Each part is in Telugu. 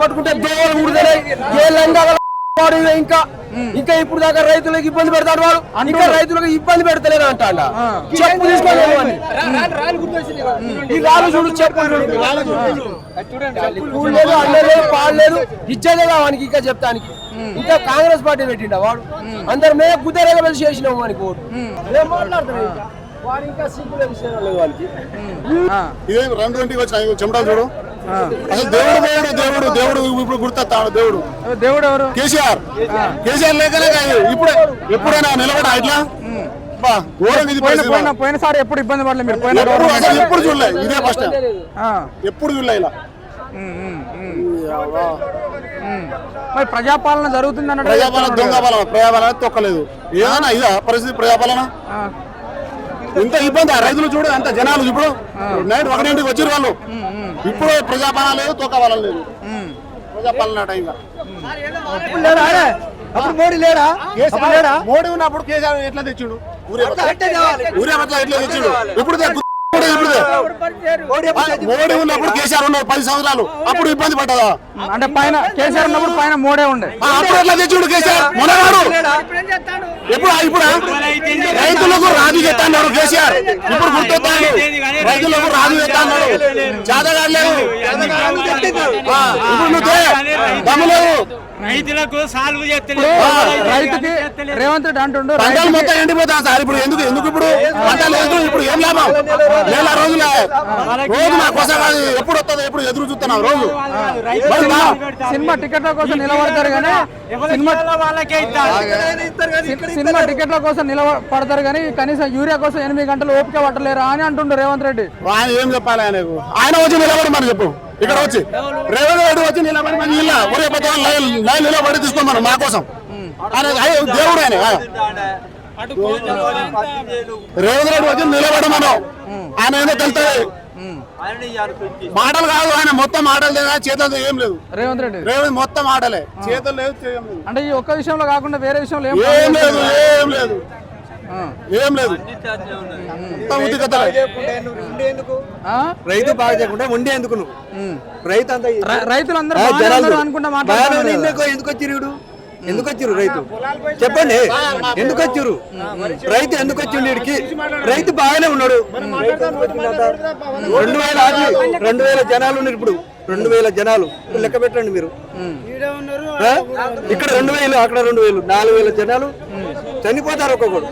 పట్టుకుంటే ఏ లంగా వాడు ఇంకా. ఇంకా ఇప్పుడు దాకా రైతులకు ఇబ్బంది పెడతాడు వాడు. ఇంకా రైతులకు ఇబ్బంది పెడతలేదు అంటాడ. చెప్పు పోవాలి. ఈ రాళ్ళు చూడు చెప్పు. చూడు. కూడు లేదు అన్నం లేదు పాలు లేదు ఇచ్చేదే వానికి ఇంకా చెప్తానికి. ఇంకా కాంగ్రెస్ పార్టీ పెట్టిండ వాడు? అందరు మే గుద్దరేగా వెళ్ళి చేసినాం వానికి ఓటు? వాడు ఇంకా లేదు వానికి ఆ, ఇదే రెండు ఇంటికి వచ్చిన చెమటలు చూడు. అసలు దేవుడు దేవుడు దేవుడు దేవుడు ఇప్పుడు గుర్తొస్తాడు దేవుడు. దేవుడు ఎవరు? కేసీఆర్. కేసీఆర్ లేకనే కాదు ఇప్పుడు ఎప్పుడైనా నిలబడా ఇట్లా? పోయినసారి ఎప్పుడు ఇబ్బంది పడలేదు మీరు? పోయిన ఎప్పుడు చూడలే ఇదే ఫస్ట్ ఎప్పుడు చూడలే ఇలా. మరి ప్రజాపాలన జరుగుతుంది అన్నట్టు ప్రజాపాలన దొంగ పాలన ప్రజాపాలన తొక్కలేదు. ఏదైనా ఇదా పరిస్థితి ప్రజాపాలన? ఆ, ఇంత ఇబ్బంది ఆ రైతులు చూడు అంత జనాలు ఇప్పుడు నైట్ ఒకటింటికి వచ్చిన వాళ్ళు. ఇప్పుడు ప్రజాపాలన లేదు తొక్క పాలన లేదు. ప్రజాపాలన టైంగా. అప్పుడు మోడీ లేడా? అప్పుడు లేడా? మోడీ ఉన్నప్పుడు కేసీఆర్ ఎట్లా తెచ్చిండు? ఊరే ఊరే పట్ల ఎట్లా తెచ్చిండు? ఇప్పుడు. మోడీ ఉన్నప్పుడు కేసీఆర్ ఉన్నారు పది సంవత్సరాలు. అప్పుడు ఇబ్బంది పడ్డదా? అంటే పైన కేసీఆర్ ఉన్నప్పుడు పైన మోడే ఉండే. అప్పుడు ఎట్లా తెచ్చిండు కేసీఆర్? మొన్నగాడు ఎప్పుడు ఇప్పుడు? చెప్తాడు కేసీఆర్. ఇప్పుడు గుర్తొస్తాడు రైతులకు రాజు చెప్తాడు జాతగాడు లేదు ఆ, ఇప్పుడు నువ్వు రైతులకు సాల్వ్ రైతుకి రేవంత్ రెడ్డి అంటుండు పంటలు మొత్తం ఎండిపోతా సార్. ఇప్పుడు ఎందుకు ఎందుకు ఇప్పుడు? పంట లేదు ఇప్పుడు ఏం లాభం? నెల రోజులే. రోజు నా కోసం ఎప్పుడు వస్తుంది ఎప్పుడు ఎదురు చూస్తున్నాం రోజు? సినిమా టికెట్ల కోసం నిలబడతారు కానీ సినిమా వాళ్ళకే ఇస్తారు. సి- సినిమా టికెట్ల కోసం నిలబడతారు కానీ కనీసం యూరియా కోసం ఎనిమిది గంటలు ఓపిక పట్టలేరా అని అంటుండు రేవంత్ రెడ్డి. ఆయన ఏం చెప్పాలి ఆయనకు? ఆయన వచ్చి నిలబడి మరి చెప్పు. ఇక్కడ వచ్చి. రేవంత్ రెడ్డి వచ్చి నిలబడి మరి ఇలా ఒరే పెద్ద లైన్ నిలబడి తీసుకోమను మా కోసం. దేవుడు ఆయన. రేవంత్ రెడ్డి వచ్చి నిలబడమను ఆయన ఏదో తెలుస్తుంది మాటలు కాదు ఆయన మొత్తం మాటలు లేదా? చేతులతో ఏం లేదు. రేవంత్ రెడ్డి. రేవంత్ మొత్తం ఆటలే చేతులు లేదు. అంటే ఈ ఒక్క విషయంలో కాకుండా వేరే విషయంలో ఏం లేదు ఏం లేదు. ఏం లేదు. కథలే. ఆ? రైతు బాగా చేయకుండా ఉండే ఎందుకు నువ్వు. రైతు అంతా రైతులందరూ కదా. ఎందుకు ఎందుకు వచ్చిరు ఎందుకు వచ్చిరు రైతు? చెప్పండి. ఎందుకు వచ్చిరు రైతు ఎందుకు వచ్చిండు ఈడికి రైతు బాగానే ఉన్నాడు. రెండు వేల ఆది రెండు వేల జనాలు ఉన్నారు ఇప్పుడు. రెండు వేల జనాలు. లెక్క పెట్టండి మీరు? ఇక్కడ రెండు వేలు అక్కడ రెండు వేలు నాలుగు వేల జనాలు చనిపోతారు ఒక్కొక్కడు.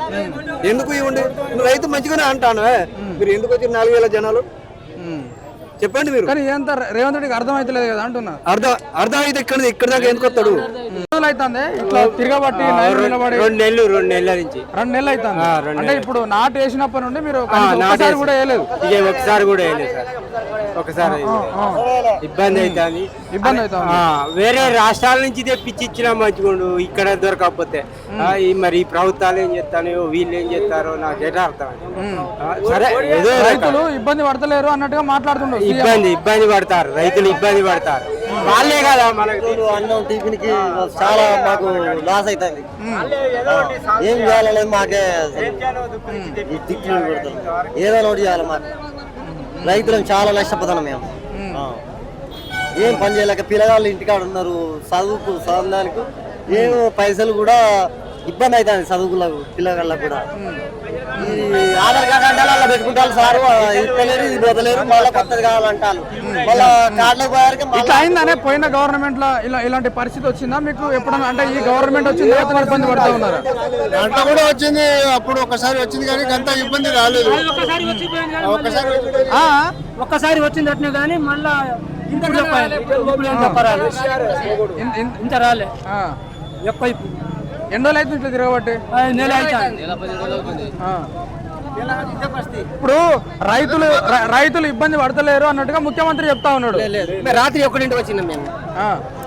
ఎందుకు ఇవ్వండి? నువ్వు రైతు మంచిగానే అంటాను? మీరు ఎందుకు వచ్చి నాలుగు వేల జనాలు. చెప్పండి మీరు. కానీ రేవంత్ రెడ్డికి అర్థమైతలేదు కదా అంటున్నా. అర్థం అర్థం అయితే ఇక్కడ ఇక్కడ దాకా ఎందుకు వస్తాడు? రోజులు అవుతుంది ఇట్లా తిరగబట్టి నిలబడి రెండు నెలలు రెండు నెలల నుంచి. రెండు నెలలు అవుతుంది అంటే ఇప్పుడు నాటు వేసినప్పటి నుండి మీరు కనీసం ఒక్కసారి కూడా వేయలేదు? ఇక ఒకసారి కూడా వేయలేదు సార్. ఒకసారి ఇబ్బంది అవుతుంది ఇబ్బంది అవుతుంది వేరే రాష్ట్రాల నుంచి తెప్పించి ఇచ్చినా మంచిగుండు ఇక్కడ దొరకకపోతే. ఈ మరి ఈ ప్రభుత్వాలు ఏం చేస్తానో వీళ్ళు ఏం చేస్తారో నాకైతే అర్థం కాదు. ఆ, సరే ఏదో. రైతులు ఇబ్బంది పడతలేరు అన్నట్టుగా మాట్లాడుతుండ్రు ఇబ్బంది ఇబ్బంది పడతారు. రైతులు ఇబ్బంది పడతారు. వాళ్ళే కదా మనకు. అన్నం టిఫిన్కి చాలా మాకు లాస్ అవుతుంది ఏం చేయాలనేది మాకే ఈ దిక్కులు పెడతాం ఏదైనా ఒకటి చేయాలి? మాకు. రైతులను చాలా నష్టపోతున్నాం మేము. ఏం పని చేయలేక పిల్లగాళ్ళు ఇంటికాడ ఉన్నారు చదువుకు చదవడానికి ఏం పైసలు కూడా ఇబ్బంది అవుతుంది చదువుకులకు పిల్లగాళ్ళకు కూడా. ఆధార్ కార్డు అంటే అలా పెట్టుకుంటారు సారు. ఇస్తలేరు ఇది పోతలేరు మళ్ళీ కొత్తది కావాలంటారు. మళ్ళీ కార్డులకు పోయారికి మళ్ళీ ఇట్లా అయిందనే పోయిన గవర్నమెంట్లో ఇలా ఇలాంటి పరిస్థితి వచ్చిందా? మీకు ఎప్పుడన్నా అంటే ఈ గవర్నమెంట్ వచ్చిన తర్వాత ఇబ్బంది పడుతూ ఉన్నారు? దాంట్లో కూడా వచ్చింది అప్పుడు ఒకసారి వచ్చింది కానీ అంత ఇబ్బంది రాలేదు. ఒకసారి ఒక్కసారి వచ్చింది అట్నే కానీ మళ్ళా ఇప్పుడు చెప్పాలి. ఇంత రాలే. ఆ. ఎక్కువ ఇప్పుడు ఎన్ని రోజులు అవుతుంది ఇట్లా తిరగబట్టి? నెల అవుతుంది. ఇప్పుడు రైతులు రైతులు ఇబ్బంది పడతలేరు అన్నట్టుగా ముఖ్యమంత్రి చెప్తా ఉన్నాడు. రాత్రి ఒకటింటికి వచ్చినాం మేము. ఆ.